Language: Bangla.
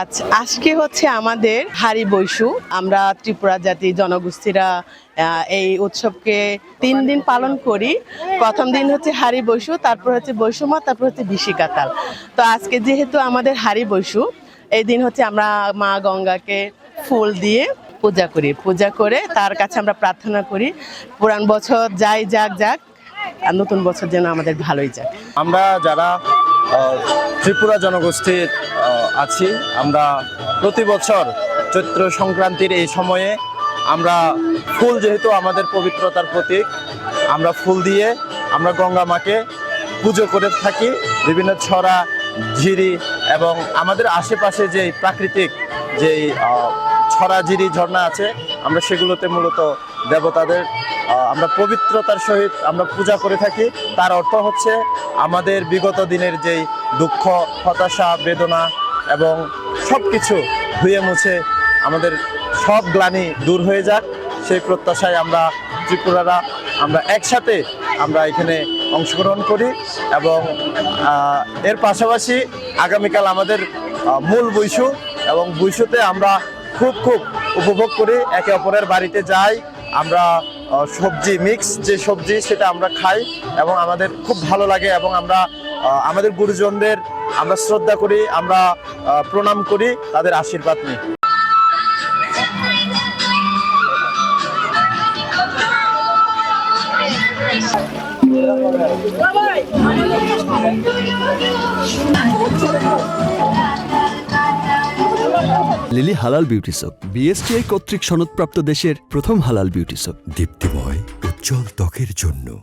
আচ্ছা আজকে হচ্ছে আমাদের হারি বৈশু। আমরা ত্রিপুরা জাতি জনগোষ্ঠীরা এই উৎসবকে তিন দিন পালন করি। প্রথম দিন হচ্ছে হারি বৈশু, তারপর হচ্ছে বৈশুমা, তারপর হচ্ছে বিশিকাতাল। তো আজকে যেহেতু আমাদের হারি বৈশু, এই দিন হচ্ছে আমরা মা গঙ্গাকে ফুল দিয়ে পূজা করি। পূজা করে তার কাছে আমরা প্রার্থনা করি পুরান বছর যাই যাক যাক, আর নতুন বছর যেন আমাদের ভালোই যাক। আমরা যারা ত্রিপুরা জনগোষ্ঠীর আছি। আমরা প্রতি বছর চৈত্র সংক্রান্তির এই সময়ে আমরা ফুল যেহেতু আমাদের পবিত্রতার প্রতীক, আমরা ফুল দিয়ে আমরা গঙ্গা মাকে পুজো করে থাকি। বিভিন্ন ছড়া, ঝিরি এবং আমাদের আশেপাশে যে প্রাকৃতিক যেই ছড়া, ঝিরি, ঝর্ণা আছে, আমরা সেগুলোতে মূলত দেবতাদের আমরা পবিত্রতার সহিত আমরা পূজা করে থাকি। তার অর্থ হচ্ছে আমাদের বিগত দিনের যেই দুঃখ, হতাশা, বেদনা এবং সব কিছু ধুয়ে মুছে আমাদের সব গ্লানি দূর হয়ে যাক। সেই প্রত্যাশায় আমরা ত্রিপুরারা, আমরা একসাথে আমরা এখানে অংশগ্রহণ করি এবং এর পাশাপাশি আগামীকাল আমাদের মূল বৈশু এবং বৈশুতে আমরা খুব খুব উপভোগ করি। একে অপরের বাড়িতে যাই। আমরা সবজি মিক্স যে সবজি সেটা আমরা খাই এবং আমাদের খুব ভালো লাগে এবং আমরা আমাদের গুরুজনদের আমরা শ্রদ্ধা করি আমরা প্রণাম করি তাদের আশীর্বাদ নিই। লিলি হালাল বিউটি সোপ বিএসটিআই কর্তৃক সনদপ্রাপ্ত দেশের প্রথম হালাল বিউটি সোপ। দীপ্তিময় উজ্জ্বল ত্বকের জন্য।